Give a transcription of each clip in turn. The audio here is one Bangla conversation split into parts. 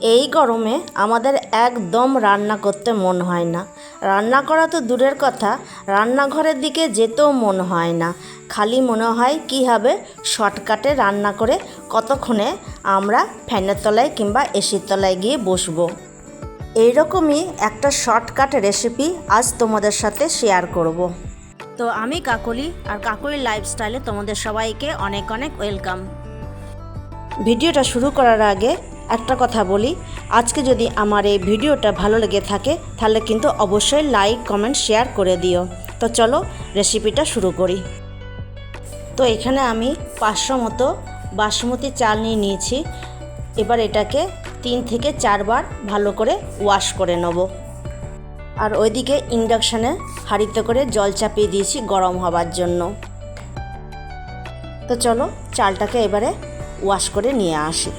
এই গরমে আমাদের একদম রান্না করতে মন হয় না। রান্না করা তো দূরের কথা, রান্নাঘরের দিকে যেতেও মন হয় না। খালি মনে হয় কী হবে, শর্টকাটে রান্না করে কতক্ষণে আমরা ফ্যানের তলায় কিংবা এসির তলায় গিয়ে বসবো। এইরকমই একটা শর্টকাট রেসিপি আজ তোমাদের সাথে শেয়ার করব। তো আমি কাকলি আর কাকলি লাইফস্টাইলে তোমাদের সবাইকে অনেক অনেক ওয়েলকাম। ভিডিওটা শুরু করার আগে একটা কথা বলি, আজকে যদি আমার এই ভিডিওটা ভালো লেগে থাকে, তাহলে কিন্তু অবশ্যই লাইক কমেন্ট শেয়ার করে দিও। তো চলো রেসিপিটা শুরু করি। তো এখানে আমি পাঁচশো মতো বাসমতি চাল নিয়ে নিয়েছি। এবার এটাকে তিন থেকে চারবার ভালো করে ওয়াশ করে নেব। আর ওইদিকে ইন্ডাকশানে হাঁড়িতে করে জল চাপিয়ে দিয়েছি গরম হবার জন্য। তো চলো চালটাকে এবারে ওয়াশ করে নিয়ে আসি।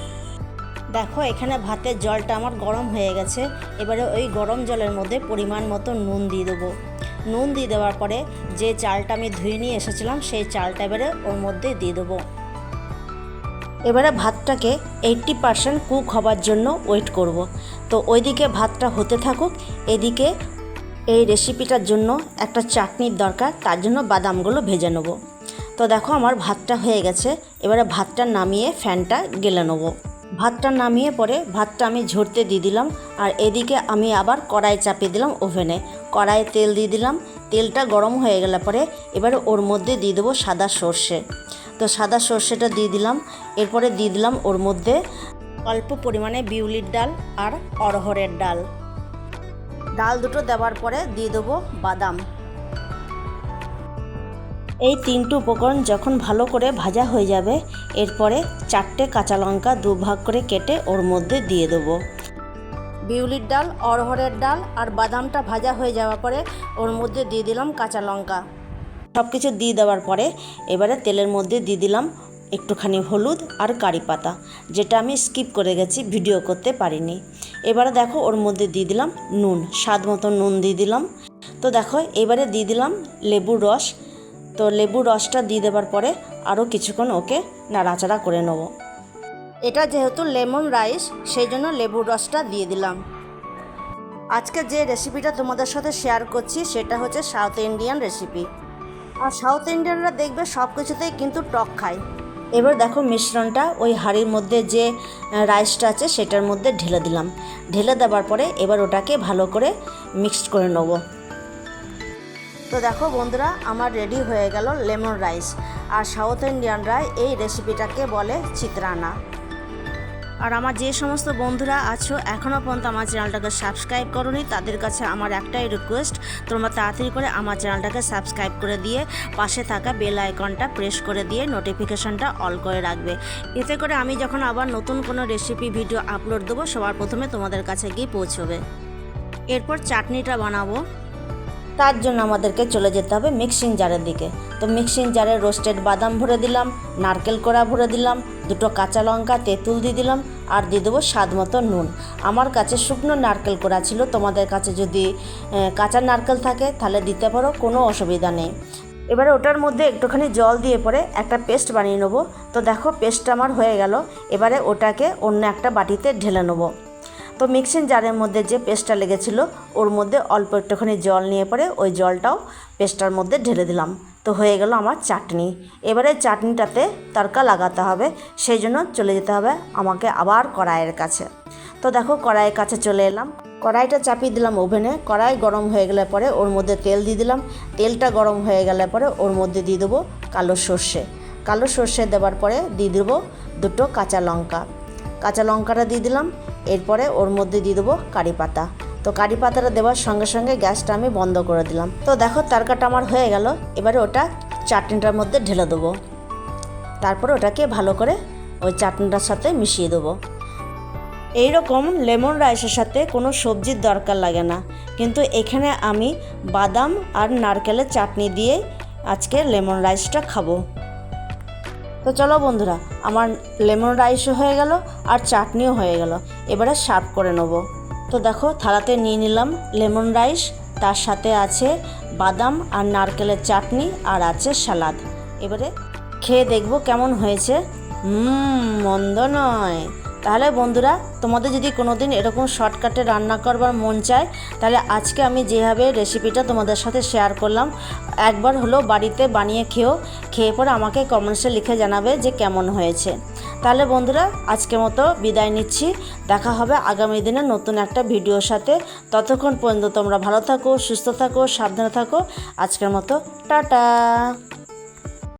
দেখো, এখানে ভাতের জলটা আমার গরম হয়ে গেছে। এবারে ওই গরম জলের মধ্যে পরিমাণ মতো নুন দিয়ে দেবো। নুন দিয়ে দেওয়ার পরে যে চালটা আমি ধুয়ে নিয়ে এসেছিলাম, সেই চালটা এবারে ওর মধ্যে দিয়ে দেবো। এবারে ভাতটাকে এইট্টি পারসেন্ট কুক হবার জন্য ওয়েট করব। তো ওইদিকে ভাতটা হতে থাকুক, এদিকে এই রেসিপিটার জন্য একটা চাটনির দরকার, তার জন্য বাদামগুলো ভেজে নেব। তো দেখো, আমার ভাতটা হয়ে গেছে। এবারে ভাতটা নামিয়ে ফ্যানটা গেলে নেব। ভাতটা নামিয়ে পরে ভাতটা আমি ঝরতে দিয়ে দিলাম, আর এদিকে আমি আবার কড়াই চাপিয়ে দিলাম ওভেনে। কড়াইয়ে তেল দিয়ে দিলাম, তেলটা গরম হয়ে গেলে পরে এবারে ওর মধ্যে দিয়ে দেবো সাদা সর্ষে। তো সাদা সর্ষেটা দিয়ে দিলাম, এরপরে দিয়ে দিলাম ওর মধ্যে অল্প পরিমাণে বিউলির ডাল আর অরহরের ডাল। ডাল দুটো দেওয়ার পরে দিয়ে দেবো বাদাম। এই তিনটে উপকরণ যখন ভালো করে ভাজা হয়ে যাবে, এরপরে চারটে কাঁচা লঙ্কা দু ভাগ করে কেটে ওর মধ্যে দিয়ে দেবো। বিউলির ডাল অরহরের ডাল আর বাদামটা ভাজা হয়ে যাওয়ার পরে ওর মধ্যে দিয়ে দিলাম কাঁচা লঙ্কা। সব কিছু দিয়ে দেওয়ার পরে এবারে তেলের মধ্যে দিয়ে দিলাম একটুখানি হলুদ আর কারি পাতা, যেটা আমি স্কিপ করে গেছি, ভিডিও করতে পারিনি। এবারে দেখো ওর মধ্যে দিয়ে দিলাম নুন, স্বাদ মতো নুন দিয়ে দিলাম। তো দেখো, এবারে দিয়ে দিলাম লেবুর রস তো লেবুর রসটা দিয়ে দেওয়ার পরে আরও কিছুক্ষণ ওকে নাড়াচাড়া করে নেব। এটা যেহেতু লেমন রাইস, সেই জন্য লেবুর রসটা দিয়ে দিলাম। আজকে যে রেসিপিটা তোমাদের সাথে শেয়ার করছি, সেটা হচ্ছে সাউথ ইন্ডিয়ান রেসিপি। আর সাউথ ইন্ডিয়ানরা দেখবে সব কিছুতেই কিন্তু টক খায়। এবার দেখো মিশ্রণটা, ওই হাঁড়ির মধ্যে যে রাইসটা আছে, সেটার মধ্যে ঢেলে দিলাম। ঢেলে দেওয়ার পরে এবার ওটাকে ভালো করে মিক্সড করে নেব। তো দেখো বন্ধুরা, আমার রেডি হয়ে গেল লেমন রাইস আর সাউথ ইন্ডিয়ানরা এই রেসিপিটাকে বলে চিত্রানা। আর আমার যে সমস্ত বন্ধুরা আছো এখনও পর্যন্ত আমার চ্যানেলটাকে সাবস্ক্রাইব করনি, তাদের কাছে আমার একটাই রিকোয়েস্ট তোমরা তাড়াতাড়ি করে আমার চ্যানেলটাকে সাবস্ক্রাইব করে দিয়ে পাশে থাকা বেল আইকনটা প্রেস করে দিয়ে নোটিফিকেশনটা অল করে রাখবে। এতে করে আমি যখন আবার নতুন কোনো রেসিপি ভিডিও আপলোড দেবো, সবার প্রথমে তোমাদের কাছে গিয়ে পৌঁছবে। এরপর চাটনিটা বানাবো। তার জন্য আমাদেরকে চলে যেতে হবে মিক্সিং জারের দিকে। তো মিক্সিং জারে রোস্টেড বাদাম ভরে দিলাম, নারকেল কোড়া ভরে দিলাম, দুটো কাঁচা লঙ্কা, তেঁতুল দিয়ে দিলাম, আর দিয়ে দেবো স্বাদ মতো নুন। আমার কাছে শুকনো নারকেল কোড়া ছিল, তোমাদের কাছে যদি কাঁচা নারকেল থাকে তাহলে দিতে পারো, কোনো অসুবিধা নেই। এবারে ওটার মধ্যে একটুখানি জল দিয়ে পরে একটা পেস্ট বানিয়ে নেব। তো দেখো, পেস্টটা আমার হয়ে গেল। এবারে ওটাকে অন্য একটা বাটিতে ঢেলে নেব। তো মিক্সিং জারের মধ্যে যে পেস্টটা লেগেছিলো, ওর মধ্যে অল্প একটুখানি জল নিয়ে পরে ওই জলটাও পেস্টটার মধ্যে ঢেলে দিলাম। তো হয়ে গেল আমার চাটনি। এবারে চাটনিটাতে তরকা লাগাতে হবে, সেই জন্য চলে যেতে হবে আমাকে আবার কড়াইয়ের কাছে। তো দেখো কড়াইয়ের কাছে চলে এলাম। কড়াইটা চাপিয়ে দিলাম ওভেনে। কড়াই গরম হয়ে গেলে পরে ওর মধ্যে তেল দিয়ে দিলাম। তেলটা গরম হয়ে গেলে পরে ওর মধ্যে দিয়ে দেবো কালো সর্ষে। কালো সর্ষে দেওয়ার পরে দিয়ে দেবো দুটো কাঁচা লঙ্কা। কাঁচা লঙ্কাটা দিয়ে দিলাম। এরপরে ওর মধ্যে দিয়ে দেবো কারি পাতা। তো কারি পাতাটা দেওয়ার সঙ্গে সঙ্গে গ্যাসটা আমি বন্ধ করে দিলাম। তো দেখো তারকাটা আমার হয়ে গেল। এবারে ওটা চাটনিটার মধ্যে ঢেলে দেবো। তারপর ওটাকে ভালো করে ওই চাটনিটার সাথে মিশিয়ে দেবো। এই রকম লেমন রাইসের সাথে কোনো সবজির দরকার লাগে না। কিন্তু এখানে আমি বাদাম আর নারকেলের চাটনি দিয়ে আজকে লেমন রাইসটা খাব। তো চলো বন্ধুরা, আমার লেমন রাইসও হয়ে গেল আর চাটনিও হয়ে গেল। এবারে সার্ভ করে নেব। তো দেখো, থালাতে নিয়ে নিলাম লেমন রাইস, তার সাথে আছে বাদাম আর নারকেলের চাটনি আর আছে সালাদ। এবারে খেয়ে দেখব কেমন হয়েছে। হুম, মন্দ নয়। তাহলে বন্ধুরা, তোমাদের যদি কোনো দিন এরকম শর্টকাটে রান্না করবার মন চায়, তাহলে আজকে আমি যেভাবে রেসিপিটা তোমাদের সাথে শেয়ার করলাম, একবার হলো বাড়িতে বানিয়ে খেও, খেয়ে পরে আমাকে কমেন্টসে লিখে জানাবে যে কেমন হয়েছে। তাহলে বন্ধুরা, আজকের মতো বিদায় নিচ্ছি, দেখা হবে আগামী দিনে নতুন একটা ভিডিওর সাথে। ততক্ষণ পর্যন্ত তোমরা ভালো থাকো, সুস্থ থাকো, সাবধানে থাকো। আজকের মতো, টাটা!